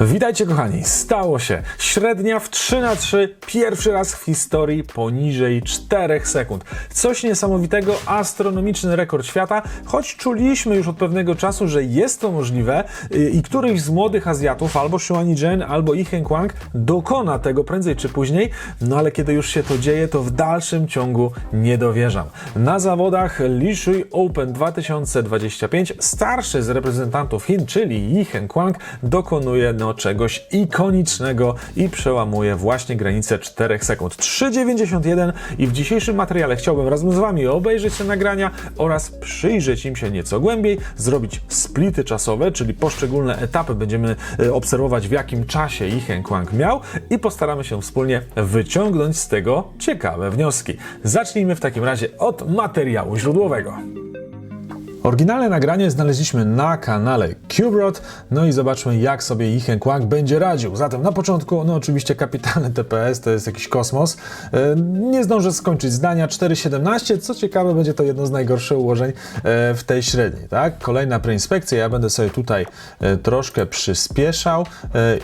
Witajcie kochani, stało się. Średnia w 3 na 3 pierwszy raz w historii poniżej 4 sekund. Coś niesamowitego, astronomiczny rekord świata, choć czuliśmy już od pewnego czasu, że jest to możliwe yy, i któryś z młodych Azjatów, albo Shuani Zhen, albo I Heng dokona tego prędzej czy później, no ale kiedy już się to dzieje, to w dalszym ciągu nie dowierzam. Na zawodach Li Shui Open 2025 starszy z reprezentantów Chin, czyli I Heng dokonuje no, czegoś ikonicznego i przełamuje właśnie granicę 4 sekund. 3,91 i w dzisiejszym materiale chciałbym razem z Wami obejrzeć te nagrania oraz przyjrzeć im się nieco głębiej, zrobić splity czasowe, czyli poszczególne etapy będziemy e, obserwować w jakim czasie I Heng Kwang miał i postaramy się wspólnie wyciągnąć z tego ciekawe wnioski. Zacznijmy w takim razie od materiału źródłowego. Oryginalne nagranie znaleźliśmy na kanale Cubrot, no i zobaczmy jak sobie Ich Kwang będzie radził. Zatem na początku, no oczywiście kapitalny TPS to jest jakiś kosmos. E, Nie zdążę skończyć zdania 4.17, co ciekawe będzie to jedno z najgorszych ułożeń e, w tej średniej, tak? Kolejna preinspekcja, ja będę sobie tutaj e, troszkę przyspieszał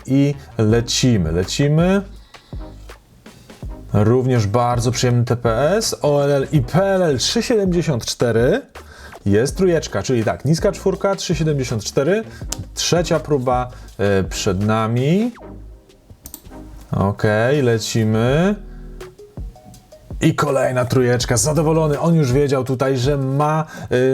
i lecimy, lecimy. Również bardzo przyjemny TPS, OLL i PLL 374. Jest trójeczka, czyli tak, niska czwórka 374. Trzecia próba e, przed nami. Ok, lecimy. I kolejna trójeczka, zadowolony. On już wiedział tutaj, że ma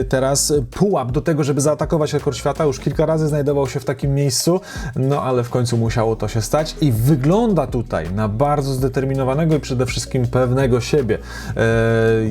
y, teraz pułap do tego, żeby zaatakować rekord świata. Już kilka razy znajdował się w takim miejscu, no ale w końcu musiało to się stać i wygląda tutaj na bardzo zdeterminowanego i przede wszystkim pewnego siebie. Y,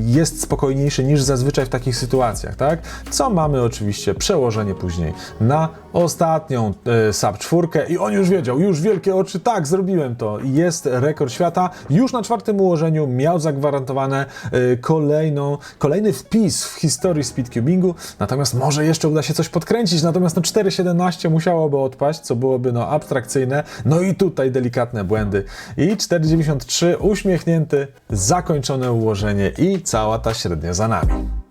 jest spokojniejszy niż zazwyczaj w takich sytuacjach, tak? Co mamy oczywiście przełożenie później na ostatnią y, sub czwórkę i on już wiedział, już wielkie oczy, tak, zrobiłem to. Jest rekord świata. Już na czwartym ułożeniu miał zagwarantowane y, kolejną, kolejny wpis w historii speedcubingu, natomiast może jeszcze uda się coś podkręcić, natomiast no 4.17 musiałoby odpaść, co byłoby no abstrakcyjne, no i tutaj delikatne błędy i 4.93 uśmiechnięty, zakończone ułożenie i cała ta średnia za nami.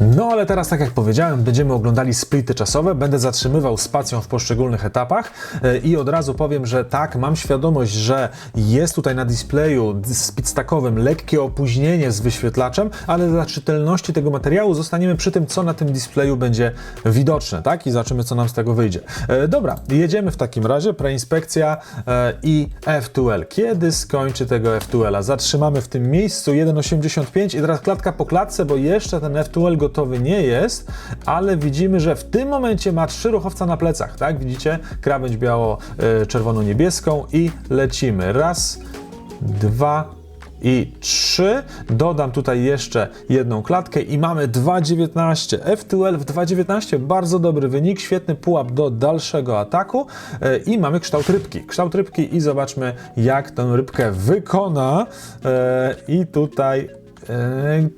No ale teraz, tak jak powiedziałem, będziemy oglądali splity czasowe, będę zatrzymywał spacją w poszczególnych etapach e, i od razu powiem, że tak, mam świadomość, że jest tutaj na displayu speedstackowym lekkie opóźnienie z wyświetlaczem, ale dla czytelności tego materiału zostaniemy przy tym, co na tym displayu będzie widoczne, tak? I zobaczymy, co nam z tego wyjdzie. E, dobra, jedziemy w takim razie, preinspekcja e, i F2L. Kiedy skończy tego F2L-a? Zatrzymamy w tym miejscu 1.85 i teraz klatka po klatce, bo jeszcze ten F2L gotowy nie jest, ale widzimy, że w tym momencie ma trzy ruchowca na plecach, tak? Widzicie? Krawędź biało-czerwono-niebieską i lecimy. Raz, dwa, i 3. Dodam tutaj jeszcze jedną klatkę i mamy 2,19. F2L w 2,19 bardzo dobry wynik, świetny pułap do dalszego ataku e, i mamy kształt rybki. Kształt rybki i zobaczmy jak tę rybkę wykona E, i tutaj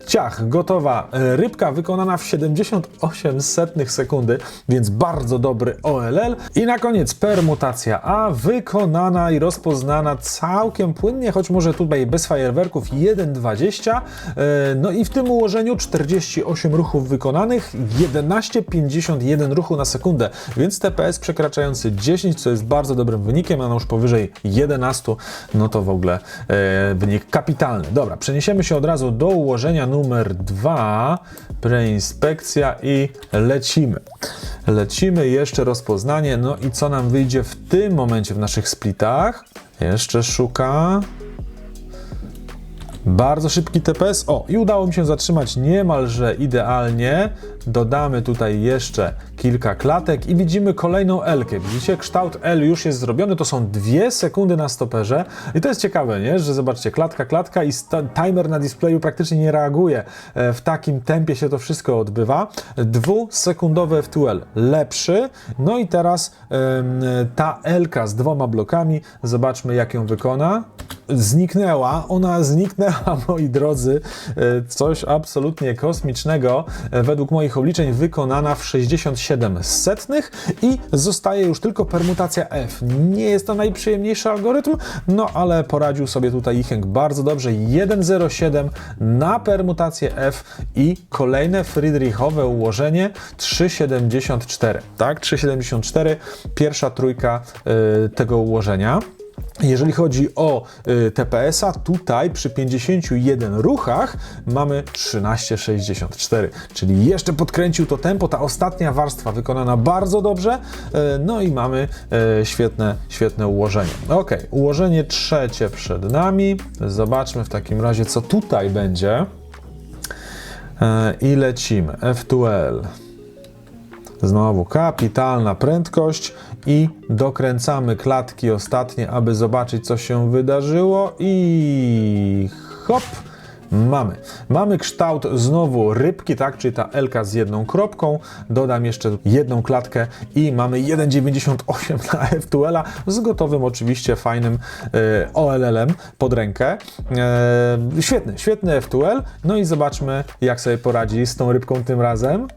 Ciach, gotowa e, rybka wykonana w 78 setnych sekundy, więc bardzo dobry OLL. I na koniec permutacja A, wykonana i rozpoznana całkiem płynnie, choć może tutaj bez fajerwerków 1,20. E, No i w tym ułożeniu 48 ruchów wykonanych, 11,51 ruchu na sekundę, więc TPS przekraczający 10, co jest bardzo dobrym wynikiem, a no już powyżej 11, no to w ogóle e, wynik kapitalny. Dobra, przeniesiemy się od razu do ułożenia numer 2, preinspekcja i lecimy. Lecimy, jeszcze rozpoznanie, no i co nam wyjdzie w tym momencie w naszych splitach? Jeszcze szuka. Bardzo szybki TPS. O, i udało mi się zatrzymać niemalże idealnie. Dodamy tutaj jeszcze kilka klatek i widzimy kolejną L. -kę. Widzicie, kształt L już jest zrobiony. To są dwie sekundy na stoperze. I to jest ciekawe, nie? Że zobaczcie, klatka, klatka i timer na displayu praktycznie nie reaguje. E, W takim tempie się to wszystko odbywa. Dwusekundowy F2L lepszy. No i teraz em, ta L z dwoma blokami. Zobaczmy, jak ją wykona. Zniknęła. Ona zniknęła, moi drodzy. E, Coś absolutnie kosmicznego. E, Według moich obliczeń wykonana w 67 setnych i zostaje już tylko permutacja F. Nie jest to najprzyjemniejszy algorytm, no ale poradził sobie tutaj Icheng bardzo dobrze. 1.07 na permutację F i kolejne Friedrichowe ułożenie 3.74. Tak, 3.74, pierwsza trójka y, tego ułożenia. Jeżeli chodzi o y, TPS-a, tutaj przy 51 ruchach mamy 13,64, czyli jeszcze podkręcił to tempo. Ta ostatnia warstwa wykonana bardzo dobrze, y, no i mamy y, świetne, świetne ułożenie. Ok, ułożenie trzecie przed nami. Zobaczmy w takim razie, co tutaj będzie. E, I lecimy. F2L. Znowu kapitalna prędkość i dokręcamy klatki ostatnie, aby zobaczyć, co się wydarzyło i hop. Mamy. Mamy kształt znowu rybki, tak, czyli ta Elka z jedną kropką. Dodam jeszcze jedną klatkę i mamy 1,98 na F2L z gotowym oczywiście fajnym e, OLL-em pod rękę. E, świetny, świetny F2L. No i zobaczmy, jak sobie poradzi z tą rybką tym razem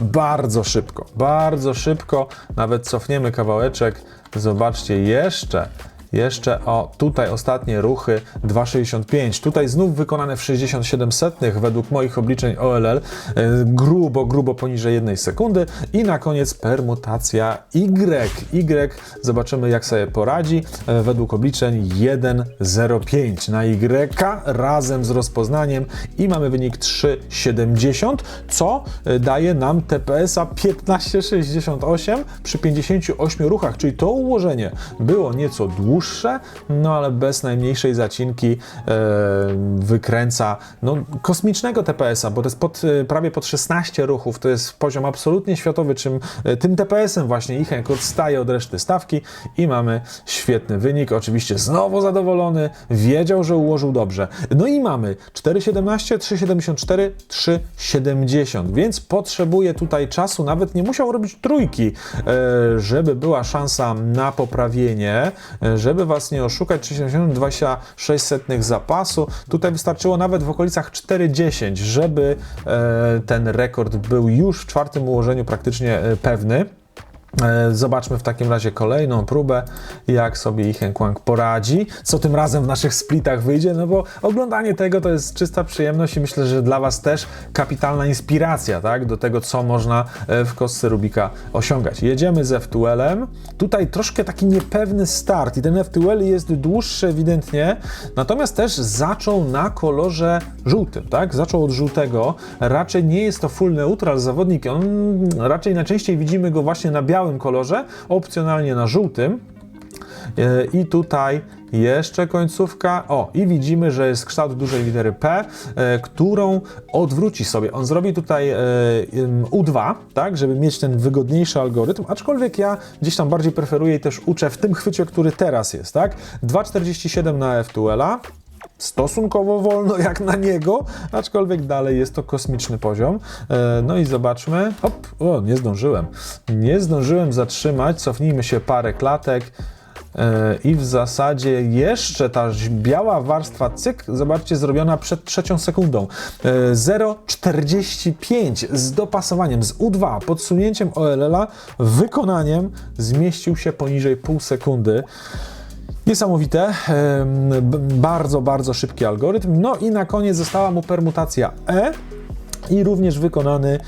bardzo szybko, bardzo szybko, nawet cofniemy kawałeczek, zobaczcie jeszcze, jeszcze o tutaj ostatnie ruchy 2,65. Tutaj znów wykonane w 67 setnych według moich obliczeń OLL, e, grubo, grubo poniżej 1 sekundy. I na koniec permutacja Y. Y zobaczymy jak sobie poradzi. E, według obliczeń 1,05 na Y razem z rozpoznaniem. I mamy wynik 3,70, co e, daje nam TPS-a 15,68 przy 58 ruchach, czyli to ułożenie było nieco dłuższe, no ale bez najmniejszej zacinki e, wykręca no, kosmicznego TPS-a, bo to jest pod, e, prawie pod 16 ruchów, to jest poziom absolutnie światowy, czym e, tym TPS-em właśnie Icheng odstaje od reszty stawki i mamy świetny wynik, oczywiście znowu zadowolony, wiedział, że ułożył dobrze. No i mamy 4,17, 3,74, 3,70, więc potrzebuje tutaj czasu, nawet nie musiał robić trójki, żeby była szansa na poprawienie, e, żeby Was nie oszukać, 3,70, 26 setnych zapasu, tutaj wystarczyło nawet w okolicach 4,10, żeby e, ten rekord był już w czwartym ułożeniu praktycznie e, pewny. E, Zobaczmy w takim razie kolejną próbę, jak sobie Ichen Kwang poradzi, co tym razem w naszych splitach wyjdzie, no bo oglądanie tego to jest czysta przyjemność i myślę, że dla Was też kapitalna inspiracja, tak, do tego, co można e, w kostce Rubika osiągać. Jedziemy z F2L-em, tutaj troszkę taki niepewny start i ten F2L jest dłuższy ewidentnie, natomiast też zaczął na kolorze żółtym, tak, zaczął od żółtego, raczej nie jest to full neutral zawodnik, on raczej najczęściej widzimy go właśnie na białym kolorze, opcjonalnie na żółtym. E, I tutaj jeszcze końcówka. O, i widzimy, że jest kształt dużej litery P, e, którą odwróci sobie. On zrobi tutaj e, ym, U2, tak, żeby mieć ten wygodniejszy algorytm, aczkolwiek ja gdzieś tam bardziej preferuję i też uczę w tym chwycie, który teraz jest, tak. 2,47 na F2L-a, stosunkowo wolno jak na niego, aczkolwiek dalej jest to kosmiczny poziom. E, No i zobaczmy. Hop, o, nie zdążyłem. Nie zdążyłem zatrzymać. Cofnijmy się parę klatek. E, I w zasadzie jeszcze ta biała warstwa cyk, zobaczcie, zrobiona przed trzecią sekundą. E, 0,45 z dopasowaniem z U2, podsunięciem OLL-a, wykonaniem zmieścił się poniżej pół sekundy. Niesamowite, bardzo, bardzo szybki algorytm. No i na koniec została mu permutacja E i również wykonany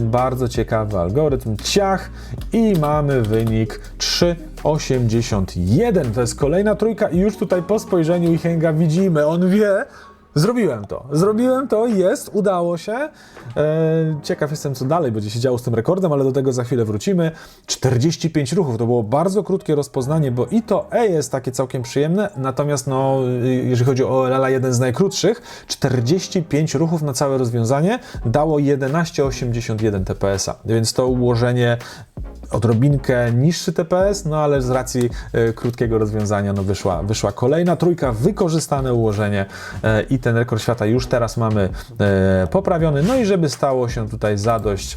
bardzo ciekawy algorytm ciach i mamy wynik 3,81. To jest kolejna trójka i już tutaj po spojrzeniu Ichenga widzimy, on wie, Zrobiłem to. Zrobiłem to, jest, udało się. E, ciekaw jestem, co dalej będzie się działo z tym rekordem, ale do tego za chwilę wrócimy. 45 ruchów, to było bardzo krótkie rozpoznanie, bo i to E jest takie całkiem przyjemne, natomiast no, jeżeli chodzi o Lala, jeden z najkrótszych, 45 ruchów na całe rozwiązanie dało 11,81 TPS-a, więc to ułożenie odrobinkę niższy TPS, no ale z racji e, krótkiego rozwiązania no wyszła, wyszła kolejna trójka, wykorzystane ułożenie e, i ten rekord świata już teraz mamy e, poprawiony. No i żeby stało się tutaj zadość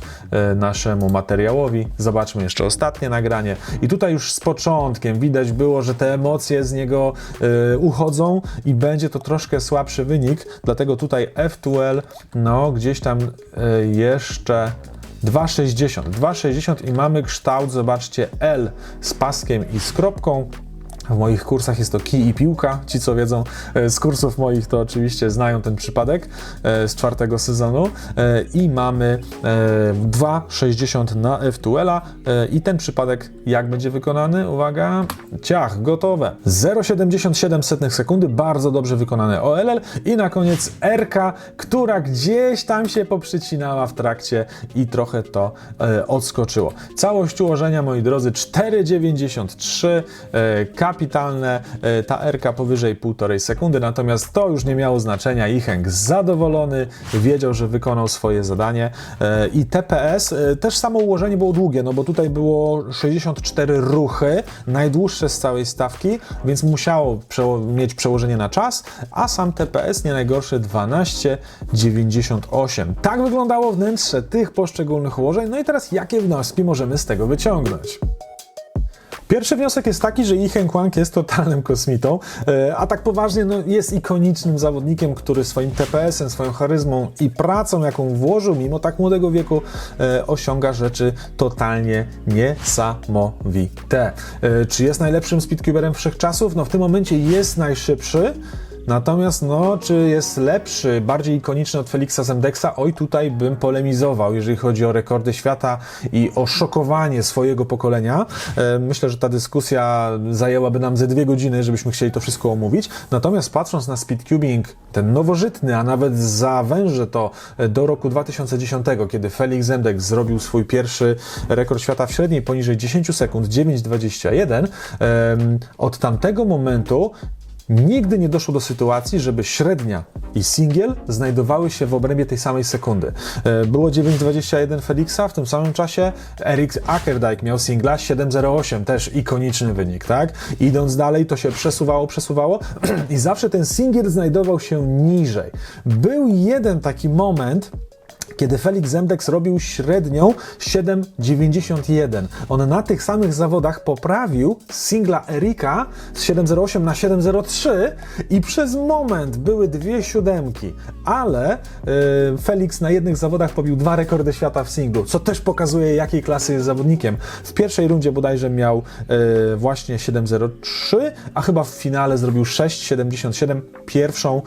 naszemu materiałowi, zobaczmy jeszcze ostatnie nagranie. I tutaj już z początkiem widać było, że te emocje z niego uchodzą i będzie to troszkę słabszy wynik, dlatego tutaj F2L, no gdzieś tam jeszcze 2,60. 2,60 i mamy kształt, zobaczcie, L z paskiem i z kropką. W moich kursach jest to kij i piłka. Ci, co wiedzą e, z kursów moich, to oczywiście znają ten przypadek e, z czwartego sezonu. E, I mamy e, 2,60 na F2L i ten przypadek jak będzie wykonany? Uwaga, ciach, gotowe. 0,77 sekundy, bardzo dobrze wykonane OLL i na koniec RK, która gdzieś tam się poprzycinała w trakcie i trochę to odskoczyło. Całość ułożenia, moi drodzy, 4,93, e, kapitalne, e, ta RK powyżej 1,5 sekundy, natomiast to już nie miało znaczenia. Ichenk zadowolony, wiedział, że wykonał swoje zadanie e, i TPS, e, też samo ułożenie było długie, no bo tutaj było 64 ruchy, najdłuższe z całej stawki, więc musiało przeło mieć przełożenie na czas, a sam TPS nie najgorszy 12,98. Tak wyglądało wnętrze tych poszczególnych ułożeń, no i teraz jakie wnioski możemy z tego wyciągnąć? Pierwszy wniosek jest taki, że Heng Kwang jest totalnym kosmitą, e, a tak poważnie no, jest ikonicznym zawodnikiem, który swoim TPS-em, swoją charyzmą i pracą, jaką włożył mimo tak młodego wieku, e, osiąga rzeczy totalnie niesamowite. E, Czy jest najlepszym speedcuberem wszechczasów? No w tym momencie jest najszybszy, Natomiast, no, czy jest lepszy, bardziej ikoniczny od Felixa Zemdexa? Oj, tutaj bym polemizował, jeżeli chodzi o rekordy świata i o szokowanie swojego pokolenia. E, Myślę, że ta dyskusja zajęłaby nam ze dwie godziny, żebyśmy chcieli to wszystko omówić. Natomiast patrząc na speedcubing, ten nowożytny, a nawet zawężę to do roku 2010, kiedy Felix Zemdex zrobił swój pierwszy rekord świata w średniej poniżej 10 sekund, 9,21, em, od tamtego momentu Nigdy nie doszło do sytuacji, żeby średnia i singiel znajdowały się w obrębie tej samej sekundy. E, Było 9,21 Felixa, w tym samym czasie Erik Akerdijk miał singla 7,08, też ikoniczny wynik, tak? Idąc dalej, to się przesuwało, przesuwało i zawsze ten singiel znajdował się niżej. Był jeden taki moment, kiedy Felix Zemdex robił średnią 7,91. On na tych samych zawodach poprawił singla Erika z 7,08 na 7,03 i przez moment były dwie siódemki, ale e, Felix na jednych zawodach pobił dwa rekordy świata w singlu, co też pokazuje jakiej klasy jest zawodnikiem. W pierwszej rundzie bodajże miał e, właśnie 7,03, a chyba w finale zrobił 6,77, pierwszą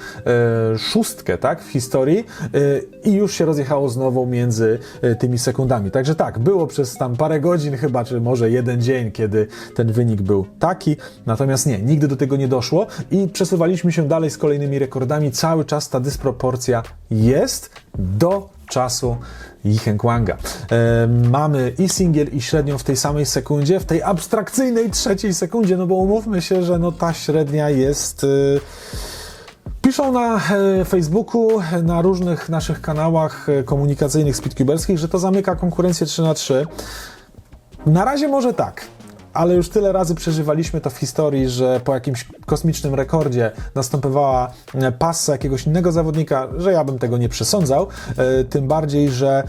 e, szóstkę tak, w historii e, i już się rozjechało znowu między e, tymi sekundami. Także tak, było przez tam parę godzin chyba, czy może jeden dzień, kiedy ten wynik był taki, natomiast nie, nigdy do tego nie doszło i przesuwaliśmy się dalej z kolejnymi rekordami. Cały czas ta dysproporcja jest do czasu Yichen Kwanga. E, mamy i singiel, i średnią w tej samej sekundzie, w tej abstrakcyjnej trzeciej sekundzie, no bo umówmy się, że no ta średnia jest... E, Piszą na e, Facebooku, na różnych naszych kanałach e, komunikacyjnych speedcuberskich, że to zamyka konkurencję 3 na 3 Na razie może tak, ale już tyle razy przeżywaliśmy to w historii, że po jakimś kosmicznym rekordzie następowała e, passa jakiegoś innego zawodnika, że ja bym tego nie przesądzał. Tym bardziej, że.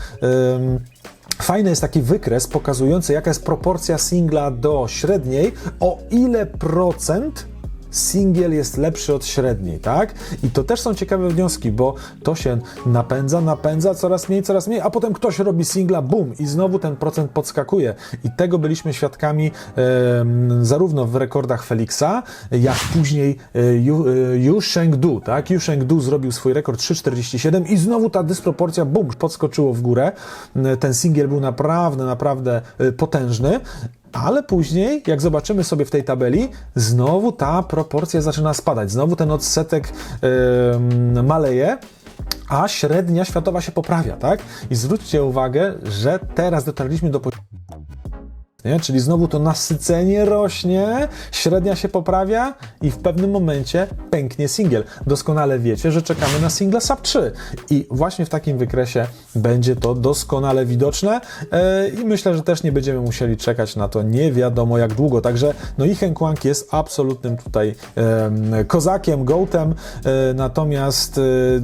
Fajny jest taki wykres pokazujący, jaka jest proporcja singla do średniej, o ile procent singiel jest lepszy od średniej, tak? I to też są ciekawe wnioski, bo to się napędza, napędza coraz mniej, coraz mniej, a potem ktoś robi singla, bum, i znowu ten procent podskakuje. I tego byliśmy świadkami em, zarówno w rekordach Felixa, jak później e, Yu, e, Shengdu, tak? Yu Shengdu zrobił swój rekord 3,47 i znowu ta dysproporcja, bum, podskoczyło w górę. E, Ten singiel był naprawdę, naprawdę e, potężny. Ale później, jak zobaczymy sobie w tej tabeli, znowu ta proporcja zaczyna spadać. Znowu ten odsetek em, maleje, a średnia światowa się poprawia, tak? I zwróćcie uwagę, że teraz dotarliśmy do poziomu Nie? Czyli znowu to nasycenie rośnie, średnia się poprawia i w pewnym momencie pęknie singiel. Doskonale wiecie, że czekamy na singla Sub 3 i właśnie w takim wykresie będzie to doskonale widoczne e, i myślę, że też nie będziemy musieli czekać na to nie wiadomo jak długo. Także no i Heng Kwang jest absolutnym tutaj em, kozakiem, gołtem, e, natomiast e,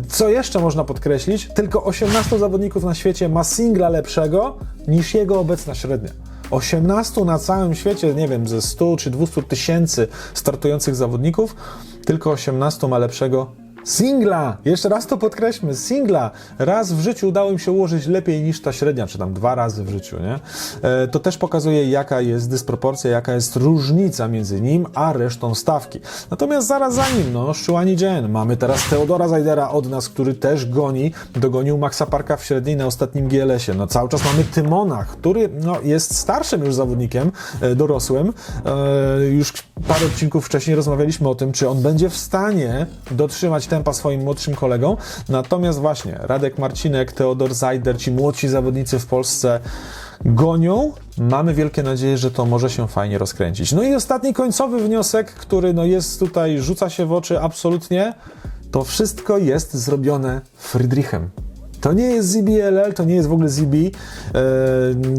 co jeszcze można podkreślić, tylko 18 zawodników na świecie ma singla lepszego niż jego obecna średnia. 18 na całym świecie, nie wiem, ze 100 czy 200 tysięcy startujących zawodników, tylko 18 ma lepszego singla. Jeszcze raz to podkreślmy, singla. Raz w życiu udało im się ułożyć lepiej niż ta średnia, czy tam dwa razy w życiu, nie? E, to też pokazuje, jaka jest dysproporcja, jaka jest różnica między nim a resztą stawki. Natomiast zaraz za nim, no, Shuani Jen. Mamy teraz Teodora Zajdera od nas, który też goni, dogonił Maxa Parka w średniej na ostatnim GLS-ie. No, cały czas mamy Tymona, który no, jest starszym już zawodnikiem, e, dorosłym. E, już parę odcinków wcześniej rozmawialiśmy o tym, czy on będzie w stanie dotrzymać tempa swoim młodszym kolegom. Natomiast właśnie Radek Marcinek, Teodor Zajder, ci młodsi zawodnicy w Polsce gonią. Mamy wielkie nadzieję, że to może się fajnie rozkręcić. No i ostatni końcowy wniosek, który no jest tutaj, rzuca się w oczy absolutnie, to wszystko jest zrobione Friedrichem. To nie jest ZBLL, to nie jest w ogóle ZB.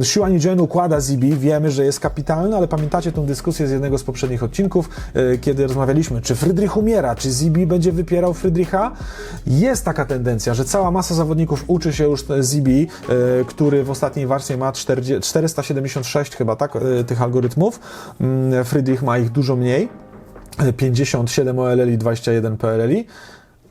E, Siłani Jen układa ZB, wiemy, że jest kapitalny, ale pamiętacie tą dyskusję z jednego z poprzednich odcinków, e, kiedy rozmawialiśmy, czy Friedrich umiera, czy ZB będzie wypierał Friedricha. Jest taka tendencja, że cała masa zawodników uczy się już ZB, e, który w ostatniej warstwie ma 40, 476 chyba, tak, e, tych algorytmów. Mm, Friedrich ma ich dużo mniej. 57 OLL i 21 PLL.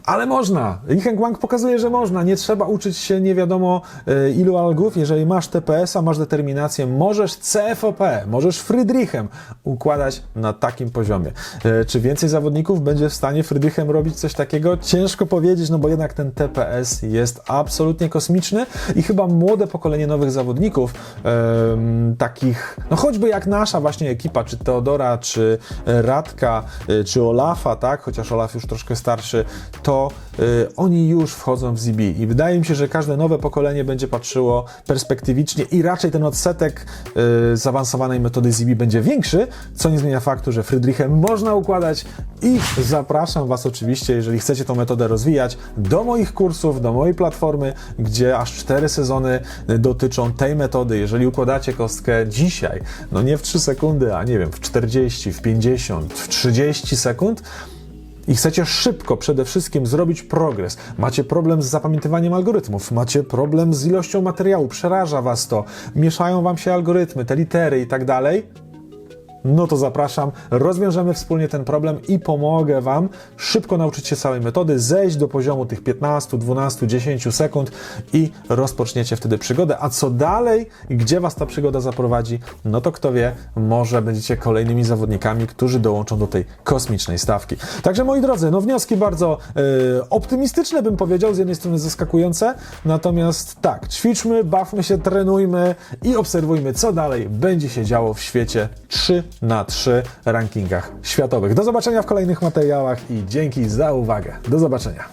Ale można. I Heng Wang pokazuje, że można. Nie trzeba uczyć się nie wiadomo e, ilu algów. Jeżeli masz TPS-a, masz determinację, możesz CFOP, możesz Friedrichem układać na takim poziomie. E, Czy więcej zawodników będzie w stanie Friedrichem robić coś takiego? Ciężko powiedzieć, no bo jednak ten TPS jest absolutnie kosmiczny i chyba młode pokolenie nowych zawodników, takich, no choćby jak nasza właśnie ekipa, czy Teodora, czy e, Radka, czy Olafa, tak, chociaż Olaf już troszkę starszy, to y, oni już wchodzą w ZB i wydaje mi się, że każde nowe pokolenie będzie patrzyło perspektywicznie i raczej ten odsetek y, zaawansowanej metody ZB będzie większy, co nie zmienia faktu, że Friedrichem można układać i zapraszam Was oczywiście, jeżeli chcecie tą metodę rozwijać, do moich kursów, do mojej platformy, gdzie aż cztery sezony y, dotyczą tej metody. Jeżeli układacie kostkę dzisiaj, no nie w 3 sekundy, a nie wiem, w 40, w 50, w 30 sekund, i chcecie szybko przede wszystkim zrobić progres, macie problem z zapamiętywaniem algorytmów, macie problem z ilością materiału, przeraża was to, mieszają wam się algorytmy, te litery i tak dalej, no to zapraszam, rozwiążemy wspólnie ten problem i pomogę Wam szybko nauczyć się całej metody, zejść do poziomu tych 15, 12, 10 sekund i rozpoczniecie wtedy przygodę. A co dalej, gdzie Was ta przygoda zaprowadzi, no to kto wie, może będziecie kolejnymi zawodnikami, którzy dołączą do tej kosmicznej stawki. Także moi drodzy, no wnioski bardzo e, optymistyczne bym powiedział, z jednej strony zaskakujące, natomiast tak, ćwiczmy, bawmy się, trenujmy i obserwujmy, co dalej będzie się działo w świecie 3 na 3 rankingach światowych. Do zobaczenia w kolejnych materiałach i dzięki za uwagę. Do zobaczenia.